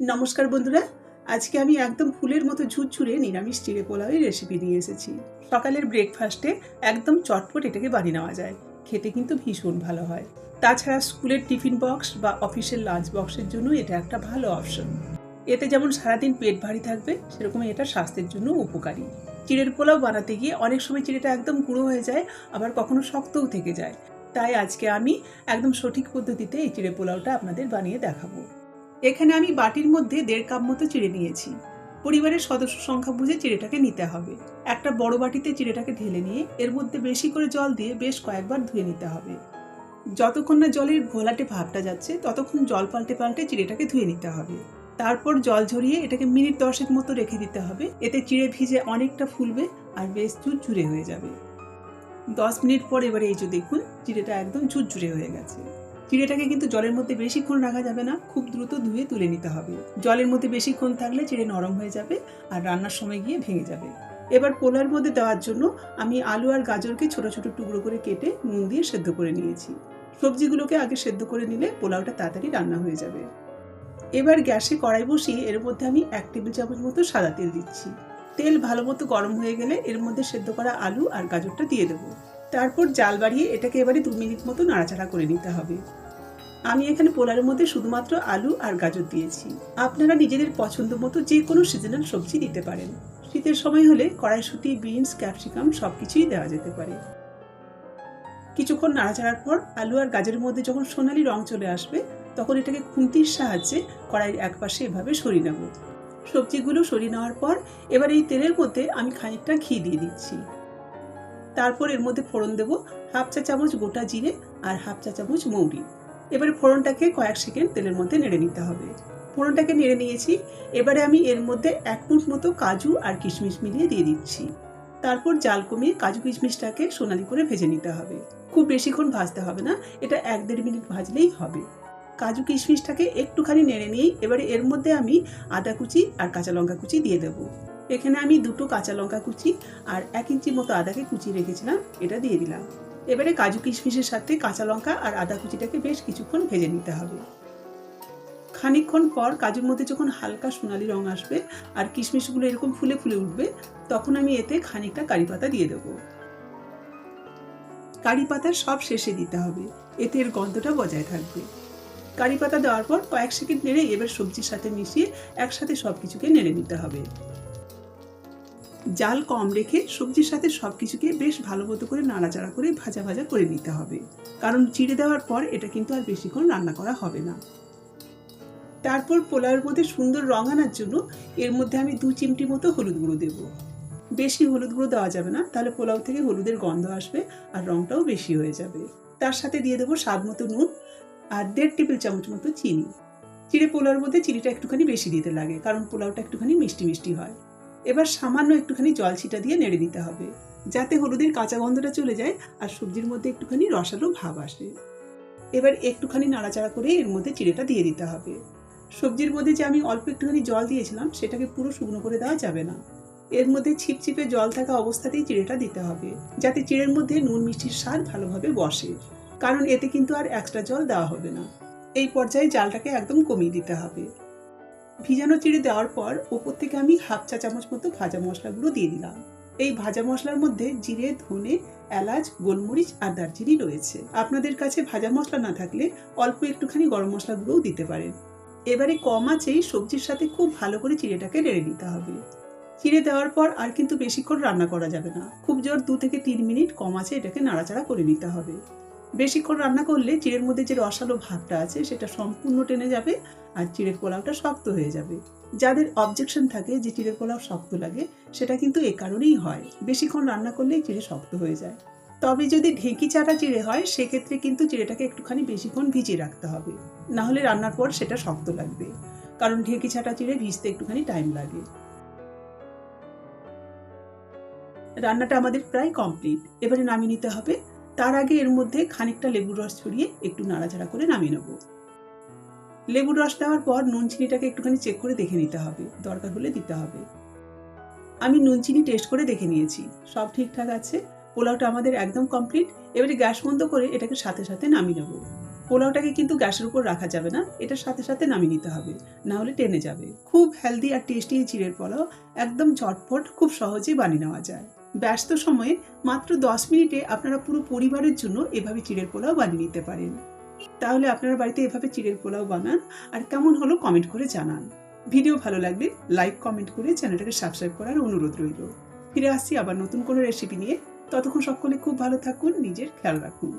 নমস্কার বন্ধুরা, আজকে আমি একদম ফুলের মতো ঝুরঝুরে নিরামিষ চিড়ে পোলাওয়ের রেসিপি নিয়ে এসেছি। সকালের ব্রেকফাস্টে একদম চটপট এটাকে বানিয়ে নেওয়া যায়, খেতে কিন্তু ভীষণ ভালো হয়। তাছাড়া স্কুলের টিফিন বক্স বা অফিসের লাঞ্চ বক্সের জন্য এটা একটা ভালো অপশন এতে যেমন সারাদিন পেট ভারী থাকবে, সেরকম এটা স্বাস্থ্যের জন্য উপকারী। চিড়ের পোলাও বানাতে গিয়ে অনেক সময় চিড়েটা একদম গুঁড়ো হয়ে যায়, আবার কখনো শক্তও থেকে যায়। তাই আজকে আমি একদম সঠিক পদ্ধতিতে এই চিড়ে পোলাওটা আপনাদের বানিয়ে দেখাবো। এখানে আমি বাটির মধ্যে দেড় কাপ মতো চিড়ে নিয়েছি। পরিবারের সদস্য সংখ্যা বুঝে চিড়েটাকে নিতে হবে। একটা বড় বাটিতে চিড়েটাকে ঢেলে নিয়ে এর মধ্যে বেশি করে জল দিয়ে বেশ কয়েকবার ধুয়ে নিতে হবে। যতক্ষণ না জলের ঘোলাটে ভাবটা যাচ্ছে, ততক্ষণ জল পাল্টে পাল্টে চিড়েটাকে ধুয়ে নিতে হবে। তারপর জল ঝরিয়ে এটাকে মিনিট দশেক মতো রেখে দিতে হবে। এতে চিড়ে ভিজে অনেকটা ফুলবে আর বেশ ঝুরঝুরে হয়ে যাবে। দশ মিনিট পর এবারে এই যে দেখুন, চিড়েটা একদম ঝুরঝুরে হয়ে গেছে। চিড়েটাকে কিন্তু জলের মধ্যে বেশিক্ষণ রাখা যাবে না, খুব দ্রুত ধুয়ে তুলে নিতে হবে। জলের মধ্যে বেশিক্ষণ থাকলে চিড়ে নরম হয়ে যাবে আর রান্নার সময় গিয়ে ভেঙে যাবে। এবার পোলার মধ্যে দেওয়ার জন্য আমি আলু আর গাজরকে ছোট ছোট টুকরো করে কেটে নুন দিয়ে সেদ্ধ করে নিয়েছি। সবজিগুলোকে আগে সেদ্ধ করে নিলে পোলাওটা তাড়াতাড়ি রান্না হয়ে যাবে। এবার গ্যাসে কড়াই বসিয়ে এর মধ্যে আমি এক টেবিল চামচ মতো সাদা তেল দিচ্ছি। তেল ভালো মতো গরম হয়ে গেলে এর মধ্যে সেদ্ধ করা আলু আর গাজরটা দিয়ে দেবো। তারপর জাল বাড়িয়ে এটাকে এবারে দু মিনিট মতো নাড়াচাড়া করে নিতে হবে। আমি এখানে পোলারের মধ্যে শুধুমাত্র আলু আর গাজর দিয়েছি। আপনারা নিজেদের পছন্দ মতো যে কোনো সিজনাল সবজি দিতে পারেন। শীতের সময় হলে কড়াইশুটি, বিনস, ক্যাপসিকাম সব কিছুই দেওয়া যেতে পারে। কিছুক্ষণ নাড়াচাড়ার পর আলু আর গাজরের মধ্যে যখন সোনালি রং চলে আসবে, তখন এটাকে খুন্তির সাহায্যে কড়াইয়ের একপাশে এভাবে সরিয়ে নেব। সবজিগুলো সরিয়ে নেওয়ার পর এবার এই তেলের মধ্যে আমি খানিকটা ঘি দিয়ে দিচ্ছি। তারপর এর মধ্যে ফোড়ন দেব হাফ চা চামচ গোটা জিরে আর হাফ চা চামচ মৌরি। এবারে ফোড়নটাকে কয়েক সেকেন্ড তেলের মধ্যে নেড়ে নিতে হবে। ফোড়নটাকে নেড়ে নিয়েছি। এবারে আমি এর মধ্যে এক ফুট মতো কাজু আর কিশমিশ মিলিয়ে দিয়ে দিচ্ছি। তারপর জাল কমিয়ে কাজু কিশমিশটাকে সোনালি করে ভেজে নিতে হবে। খুব বেশিক্ষণ ভাজতে হবে না, এটা এক দেড় মিনিট ভাজলেই হবে। কাজু কিশমিশটাকে একটুখানি নেড়ে নিয়েই এবারে এর মধ্যে আমি আদা কুচি আর কাঁচা লঙ্কা কুচি দিয়ে দেবো। এখানে আমি দুটো কাঁচা লঙ্কা কুচি আর এক ইঞ্চি মতো আদাকে কুচি রেখেছিলাম, এটা দিয়ে দিলাম। এবারে কাজু কিশমিশের সাথে কাঁচা লঙ্কা আর আদা কুচিটাকে বেশ কিছুক্ষণ ভেজে নিতে হবে। খানিকক্ষণ পর কাজুর মধ্যে যখন হালকা সোনালি রং আসবে আর কিশমিশগুলো এরকম ফুলে ফুলে উঠবে, তখন আমি এতে খানিকটা কারি পাতা দিয়ে দেবো। কারি পাতা সব শেষে দিতে হবে, এতে এর গন্ধটা বজায় থাকবে। কারি পাতা দেওয়ার পর কয়েক সেকেন্ড নেড়ে এবার সবজির সাথে মিশিয়ে একসাথে সব কিছুকে নেড়ে নিতে হবে। জাল কম রেখে সবজির সাথে সব কিছুকে বেশ ভালো মতো করে নাড়াচাড়া করে ভাজা ভাজা করে নিতে হবে। কারণ চিড়ে দেওয়ার পর এটা কিন্তু আর বেশিক্ষণ রান্না করা হবে না। তারপর পোলাওয়ের মধ্যে সুন্দর রং আনার জন্য এর মধ্যে আমি দু চিমটি মতো হলুদ গুঁড়ো দেবো। বেশি হলুদ গুঁড়ো দেওয়া যাবে না, তাহলে পোলাও থেকে হলুদের গন্ধ আসবে আর রংটাও বেশি হয়ে যাবে। তার সাথে দিয়ে দেবো স্বাদ মতো নুন আর দেড় টেবিল চামচ মতো চিনি। চিড়ে পোলাওর মধ্যে চিনিটা একটুখানি বেশি দিতে লাগে, কারণ পোলাওটা একটুখানি মিষ্টি মিষ্টি হয়। এবার সামান্য একটুখানি জল ছিটা দিয়ে নেড়ে দিতে হবে, যাতে হলুদের কাঁচা গন্ধটা চলে যায় আর সবজির মধ্যে একটুখানি রসালো ভাব আসে। এবার একটুখানি নাড়াচাড়া করে এর মধ্যে চিড়েটা দিয়ে দিতে হবে। সবজির মধ্যে যে আমি অল্প একটুখানি জল দিয়েছিলাম, সেটাকে পুরো শুকনো করে দেওয়া যাবে না। এর মধ্যে ছিপছিপে জল থাকা অবস্থাতেই চিড়েটা দিতে হবে, যাতে চিড়ের মধ্যে নুন মিষ্টির স্বাদ ভালোভাবে বসে, কারণ এতে কিন্তু আর এক্সট্রা জল দেওয়া হবে না। এই পর্যায়ে জালটাকে একদম কমিয়ে দিতে হবে। ভিজানো চিড়ে দেওয়ার পর ওপর থেকে আমি হাফ চা চামচ মতো ভাজা মশলাগুলো দিয়ে দিলাম। এই ভাজা মশলার মধ্যে জিরে, ধনে, এলাচ, গোলমরিচ আর দারচিনি রয়েছে। আপনাদের কাছে ভাজা মশলা না থাকলে অল্প একটুখানি গরম মশলা গুঁড়োও দিতে পারেন। এবারে কম আছেই সবজির সাথে খুব ভালো করে চিড়েটাকে নেড়ে নিতে হবে। চিড়ে দেওয়ার পর আর কিন্তু বেশিক্ষণ রান্না করা যাবে না। খুব জোর দু থেকে তিন মিনিট কম আছে এটাকে নাড়াচাড়া করে নিতে হবে। বেশিক্ষণ রান্না করলে চিড়ের মধ্যে যে রসালো ভাবটা আছে, সেটা সম্পূর্ণ টেনে যাবে আর চিড়ের পোলাওটা শক্ত হয়ে যাবে। যাদের অবজেকশন থাকে যে চিড়ের পোলাও শক্ত লাগে, সেটা কিন্তু এ কারণেই হয়। বেশিক্ষণ রান্না করলেই চিড়ে শক্ত হয়ে যায়। তবে যদি ঢেঁকি চাটা চিড়ে হয়, সেক্ষেত্রে কিন্তু চিড়েটাকে একটুখানি বেশিক্ষণ ভিজিয়ে রাখতে হবে। না হলে রান্নার পর সেটা শক্ত লাগবে। কারণ ঢেঁকি ছাটা চিড়ে ভিজতে একটুখানি টাইম লাগে। রান্নাটা আমাদের প্রায় কমপ্লিট এবারে নামিয়ে নিতে হবে। তার আগে এর মধ্যে খানিকটা লেবুর রস ছড়িয়ে একটু নাড়াচাড়া করে নামিয়ে নেব। লেবুর রস দেওয়ার পর নুন চিনিটাকে একটুখানি চেক করে দেখে নিতে হবে। দরকার হলে দিতে হবে। আমি নুন চিনি টেস্ট করে দেখে নিয়েছি। সব ঠিকঠাক আছে। পোলাওটা আমাদের একদম কমপ্লিট এবারে গ্যাস বন্ধ করে এটাকে সাথে সাথে নামিয়ে নেব। পোলাওটাকে কিন্তু গ্যাসের উপর রাখা যাবে না। এটার সাথে সাথে নামিয়ে নিতে হবে। না হলে টেনে যাবে। খুব হেলদি আর টেস্টি এই চিড়ের পোলাও একদম ঝটপট, খুব সহজেই বানিয়ে নেওয়া যায়। ব্যস্ত সময়ে মাত্র দশ মিনিটে আপনারা পুরো পরিবারের জন্য এভাবে চিড়ের পোলাও বানিয়ে নিতে পারেন। তাহলে আপনারা বাড়িতে এভাবে চিড়ের পোলাও বানান আর কেমন হলো কমেন্ট করে জানান। ভিডিও ভালো লাগলে লাইক কমেন্ট করে চ্যানেলটাকে সাবস্ক্রাইব করার অনুরোধ রইল। ফিরে আসছি আবার নতুন কোনো রেসিপি নিয়ে। ততক্ষণ সকলে খুব ভালো থাকুন, নিজের খেয়াল রাখুন।